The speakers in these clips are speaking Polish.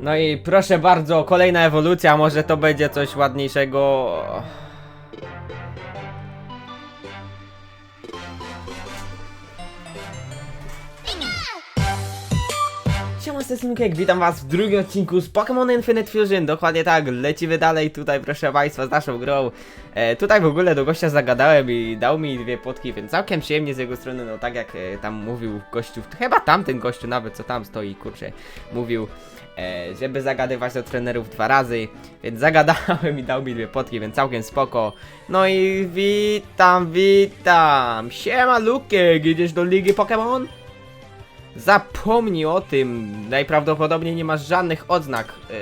No i proszę bardzo, kolejna ewolucja, może to będzie coś ładniejszego. Siema, to jest Nukek, witam was w drugim odcinku z Pokémon Infinite Fusion, dokładnie tak, lecimy dalej tutaj proszę państwa z naszą grą. E, Tutaj w ogóle do gościa zagadałem i dał mi dwie potki, więc całkiem przyjemnie z jego strony, no tak jak e, tam mówił gościu, chyba tamten gościu nawet co tam stoi, kurczę, mówił żeby zagadywać do trenerów dwa razy, więc zagadałem i dał mi dwie potki, więc całkiem spoko No i witam, witam, siema Lukek, idziesz do Ligi Pokémon? Zapomnij o tym. Najprawdopodobniej nie masz żadnych odznak. Yy,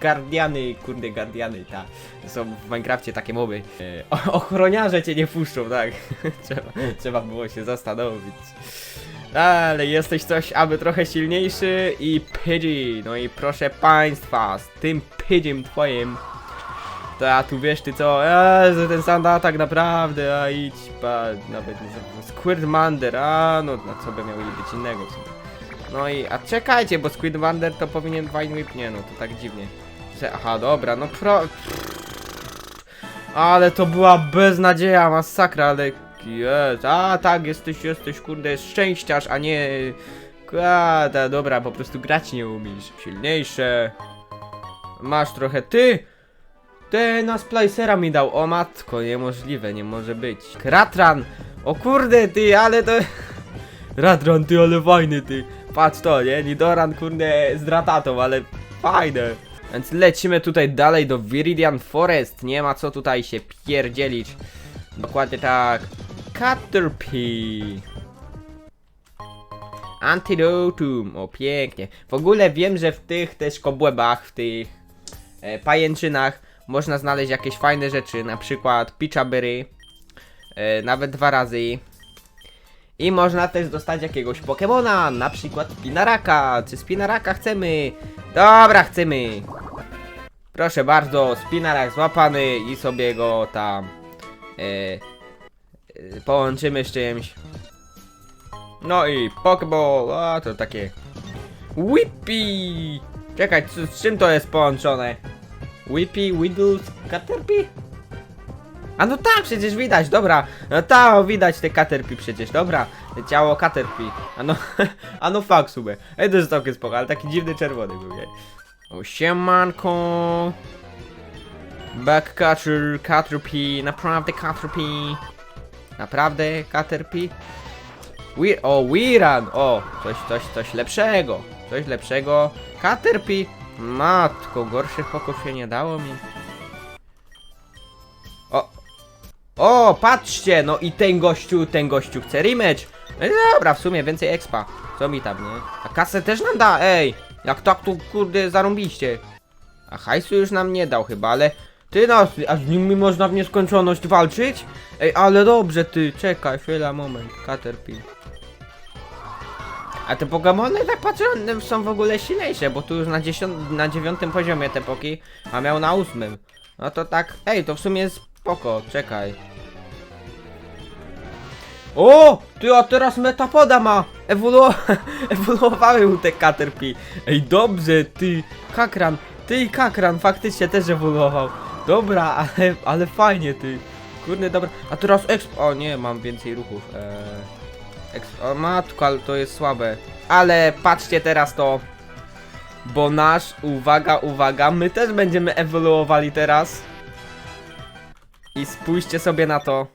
Guardiany, kurde, Guardiany, ta. Są w Minecrafcie takie. Yy, o- ochroniarze cię nie puszczą, tak. trzeba, trzeba było się zastanowić. Ale jesteś coś, aby trochę silniejszy i Pidgey. No i proszę państwa, z tym Pidgeym twoim. To a tu wiesz ty co, eee, ten sam tak naprawdę, a idź, pa, nawet nie zapomnę. Squirtmander, a no, na co by miało być innego. No i, a czekajcie, bo Squidmander to powinien Vine Whip, nie no, to tak dziwnie. Że, aha, dobra, no pro... Ale to była beznadzieja, masakra, ale... Jest, a tak, jesteś, jesteś, kurde, szczęściarz, a nie... A, ta, dobra, po prostu grać nie umiesz. Silniejsze. Masz trochę ty. Ty na splicera mi dał, o matko, niemożliwe, nie może być. Kratran! O kurde ty, ale to... Ratran ty, ale fajny ty. Patrz to, nie? Nidoran kurde z dratatą, ale fajne. Więc lecimy tutaj dalej do Viridian Forest. Nie ma co tutaj się pierdzielić. Dokładnie tak. Caterpie. Antidotum. O, pięknie. W ogóle wiem, że w tych też kobłębach, w tych e, pajęczynach można znaleźć jakieś fajne rzeczy, na przykład Pichaberry, e, nawet dwa razy. I można też dostać jakiegoś Pokemona, na przykład Spinaraka. Czy Spinaraka chcemy? Dobra, chcemy. Proszę bardzo, Spinarak złapany i sobie go tam e, połączymy z czymś. No i Pokeball, a to takie Whippy! Czekaj, z, z czym to jest połączone? Whippy, Widdles, Caterpie? A no tak, przecież widać, dobra. No tak, widać te Caterpie przecież, dobra. Ciało Caterpie. A no, a no fuck sobie. Ej, to jest całkiem spoko, ale taki dziwny czerwony był, nie? O siemanko. Backcatcher, Caterpie, naprawdę Caterpie. Naprawdę Caterpie? We o, Wiran! O, coś, coś, coś lepszego. Coś lepszego. Caterpie. Matko, gorszych poków się nie dało mi. O! O, patrzcie! No i ten gościu, ten gościu chce rematch. No dobra, w sumie więcej expa. Co mi tam, nie? A kasę też nam da, ej! Jak tak tu, kurde, zarąbiście. A hajsu już nam nie dał chyba, ale... Ty no, a z nimi można w nieskończoność walczyć? Ej, ale dobrze ty, czekaj, chwila, moment, Caterpie. A te Pokemony, tak patrzę, są w ogóle silniejsze, bo tu już na, dziesiąt, na dziewiątym poziomie te poki, a miał na ósmym. No to tak, ej, to w sumie jest spoko, czekaj. O! Ty, a teraz Metapoda ma! Ewolu ewoluowały mu te Caterpie. Ej, dobrze, ty, Kakran, ty i Kakran faktycznie też ewoluował. Dobra, ale, ale fajnie, ty. Kurde, dobra. A teraz exp... O nie, mam więcej ruchów. Eee... Exp... O matko, ale to jest słabe. Ale patrzcie teraz to. Bo nasz, uwaga, uwaga, my też będziemy ewoluowali teraz. I spójrzcie sobie na to.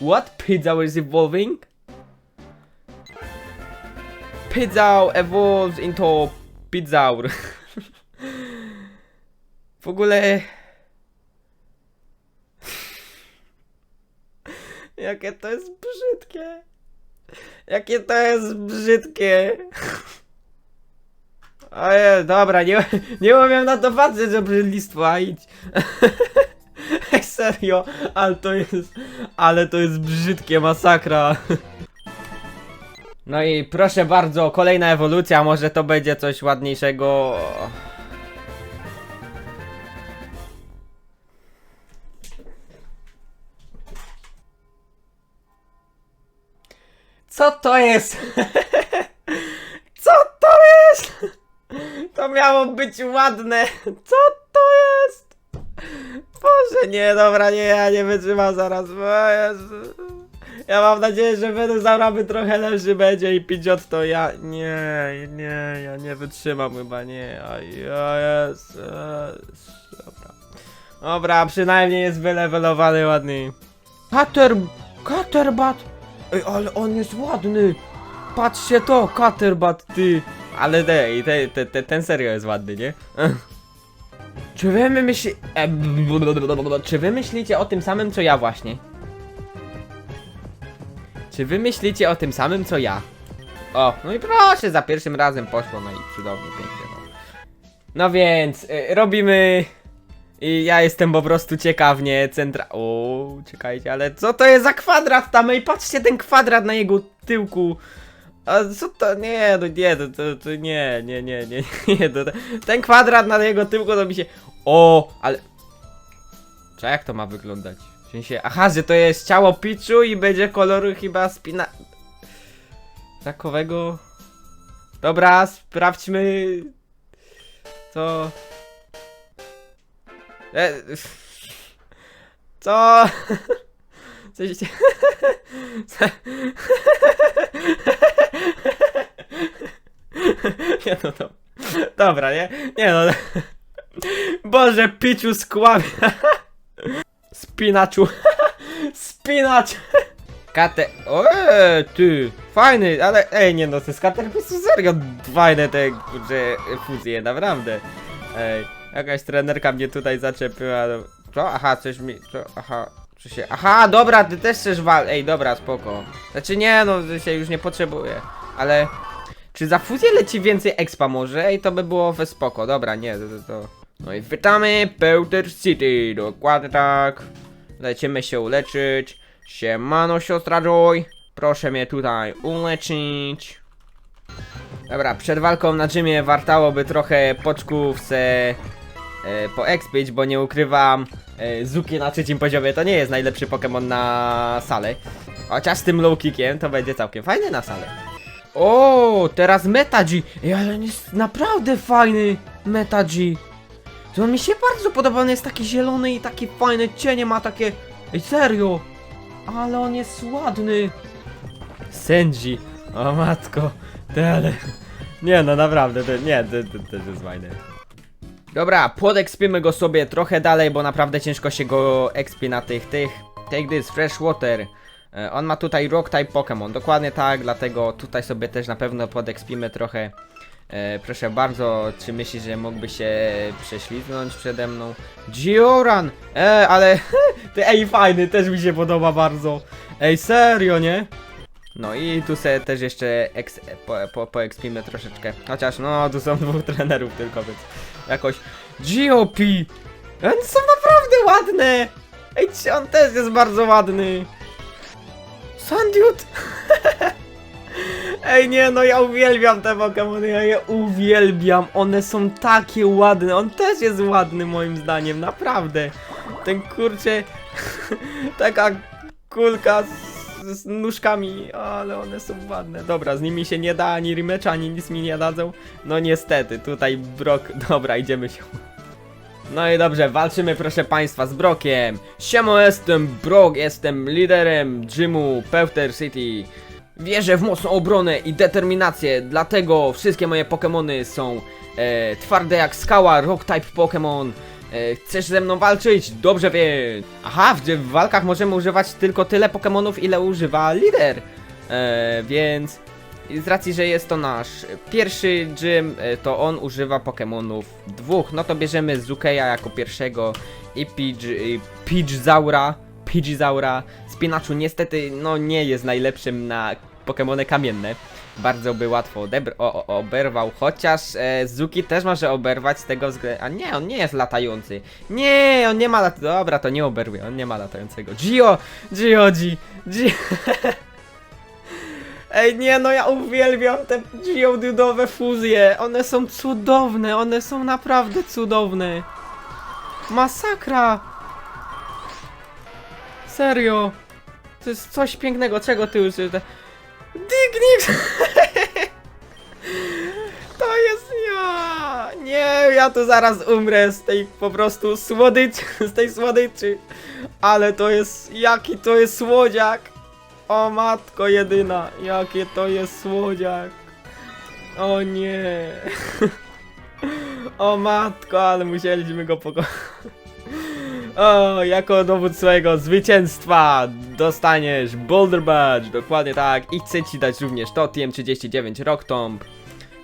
What? Pizza is evolving? Pizza evolves into pizzaur. w ogóle... Jakie to jest brzydkie. Jakie to jest brzydkie. Ojej, dobra, nie, nie umiem na to patrzeć, że brzydlistwo, a idź. Serio, ale to jest, ale to jest brzydkie, masakra. No i proszę bardzo, kolejna ewolucja, może to będzie coś ładniejszego. Co to jest? Co to jest? To miało być ładne. Co to jest? Boże, nie, dobra, nie, ja nie wytrzymam zaraz. Ja mam nadzieję, że Venusaura by trochę lepszy będzie i Pidgeot to ja... Nie, nie, ja nie wytrzymam chyba, nie. A ja. Dobra. Dobra, przynajmniej jest wylewelowany ładny. Kater... Katerbat! Ej, ale on jest ładny! Patrzcie to, Katerbat, ty! Ale te, te, te, te, ten serio jest ładny, nie? Czy wy myśli... e, Czy wy myślicie o tym samym, co ja właśnie? Czy wy myślicie o tym samym, co ja? O, no i proszę, za pierwszym razem poszło, no i cudownie, pięknie, no. No więc, y, robimy... I ja jestem po prostu ciekawnie centra... O, czekajcie, ale co to jest za kwadrat tam? Ej, patrzcie ten kwadrat na jego tyłku. A co to? Nie, no nie, to, to, to nie, nie, nie, nie, nie, to, to, ten kwadrat na jego tyłku to mi się... O, ale... Czy jak to ma wyglądać? W sensie, aha, że to jest ciało Pichu i będzie koloru chyba spina... Takowego... Dobra, sprawdźmy... Co... E... Co? Coś się... Nie no to... Dobra, nie? Nie no... Boże, piciu skłamia! Spinaczu! Spinacz! Kate... Eee, ty! Fajny, ale ej, nie no, te skaterpisy serio fajne te, kurczę, fuzje, naprawdę. Ej, jakaś trenerka mnie tutaj zaczepiła, no. Co? Aha, coś mi, co? Aha, czy się... Aha, dobra, ty też chcesz wal... Ej, dobra, spoko. Znaczy nie, no, się już nie potrzebuję, ale... Czy za fuzję leci więcej expa może? Ej, to by było we spoko, dobra, nie, to, to. No i witamy Pewter City, dokładnie tak. Lecimy się uleczyć. Siemano siostra Joy, proszę mnie tutaj uleczyć. Dobra, przed walką na gymie wartałoby trochę poczków se e, poexpić, bo nie ukrywam, e, Zuki na trzecim poziomie to nie jest najlepszy Pokémon na salę. Chociaż z tym low kickiem to będzie całkiem fajny na salę. O, teraz Metagy! Ej, ale on jest naprawdę fajny Metagy. To on mi się bardzo podoba, on jest taki zielony i takie fajne cienie ma takie... Ej, serio! Ale on jest ładny! Senji! O matko! Te, ale... Nie no, naprawdę, to, nie, to, to, to jest fajne. Dobra, podekspimy go sobie trochę dalej, bo naprawdę ciężko się go ekspie na tych, tych... Take this, fresh water. E, On ma tutaj rock type Pokémon, dokładnie tak, dlatego tutaj sobie też na pewno podekspimy trochę. E, proszę bardzo, czy myślisz, że mógłby się prześlizgnąć przede mną? Gioran! E, ale... Ty, ej, fajny, też mi się podoba bardzo. Ej, serio, nie? No i tu sobie też jeszcze eks, po, po, poekspimy troszeczkę. Chociaż, no, tu są dwóch trenerów tylko, więc jakoś... GOP! One są naprawdę ładne! Ej, on też jest bardzo ładny. Sandiut! Ej, nie, no ja uwielbiam te Pokémony, ja je uwielbiam. One są takie ładne, on też jest ładny moim zdaniem, naprawdę. Ten kurczę, taka kulka z, nóżkami, ale one są ładne. Dobra, z nimi się nie da ani rematch, ani nic mi nie dadzą. No niestety, tutaj Brok, dobra, idziemy się. No i dobrze, walczymy proszę państwa z Brokiem. Siemo, jestem Brok, jestem liderem gymu Pewter City. Wierzę w mocną obronę i determinację, dlatego wszystkie moje Pokémony są e, twarde jak skała, rock type Pokémon. E, chcesz ze mną walczyć? Dobrze wiem. Aha, w, w walkach możemy używać tylko tyle Pokémonów, ile używa lider. E, więc z racji, że jest to nasz pierwszy gym, e, to on używa Pokémonów dwóch. No to bierzemy Zukeja jako pierwszego i Pidgezaura. Pidgezaura. Spinaczu niestety no nie jest najlepszym na Pokémony kamienne. Bardzo by łatwo odebr- o, o, oberwał, chociaż e, Zuki też może oberwać z tego względu. A nie, on nie jest latający. Nie, on nie ma lat. Dobra, to nie oberwie, on nie ma latającego. Gio! Gio, Gi! Gi! Ej, nie, no ja uwielbiam te geodudowe fuzje. One są cudowne, one są naprawdę cudowne. Masakra! Serio. To jest coś pięknego, czego ty używasz? Dignix! To jest ja! ja tu zaraz umrę z tej po prostu słodyczy, z tej słodyczy. Ale to jest, jaki to jest słodziak. O matko jedyna, jakie to jest słodziak. O nie. O matko, ale musieliśmy go pokochać. O, jako dowód swojego zwycięstwa dostaniesz Boulder Badge, dokładnie tak. I chcę ci dać również to TM39 Rock Tomb.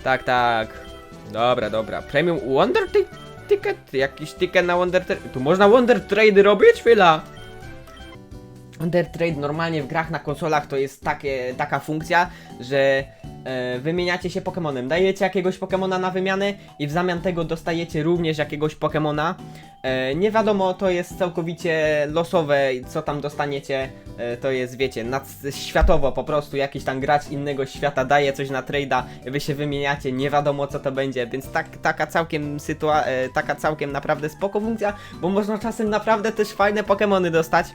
Tak, tak. Dobra, dobra. Premium Wonder ti Ticket? Jakiś ticket na Wonder. Tu można Wonder Trade robić? Chwila. Wonder Trade normalnie w grach na konsolach to jest takie, taka funkcja, że e, wymieniacie się Pokemonem. Dajecie jakiegoś Pokemona na wymianę i w zamian tego dostajecie również jakiegoś Pokemona. E, nie wiadomo, to jest całkowicie losowe, co tam dostaniecie, e, to jest, wiecie, nad, światowo po prostu jakiś tam gracz innego świata daje coś na trade'a, wy się wymieniacie, nie wiadomo co to będzie, więc tak, taka całkiem sytua e, taka całkiem naprawdę spoko funkcja, bo można czasem naprawdę też fajne Pokemony dostać.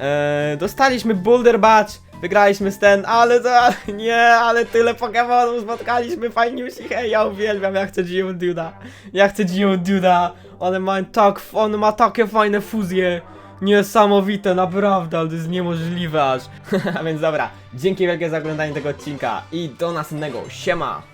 E, dostaliśmy Boulder Badge, wygraliśmy z ten, ale to, nie, ale tyle Pokemonów spotkaliśmy, fajniusi, hej, ja uwielbiam, ja chcę Geoduda, ja chcę Geoduda, one mają tak, on ma takie fajne fuzje, niesamowite, naprawdę, ale to jest niemożliwe aż, a więc dobra, dzięki wielkie za oglądanie tego odcinka i do następnego, siema!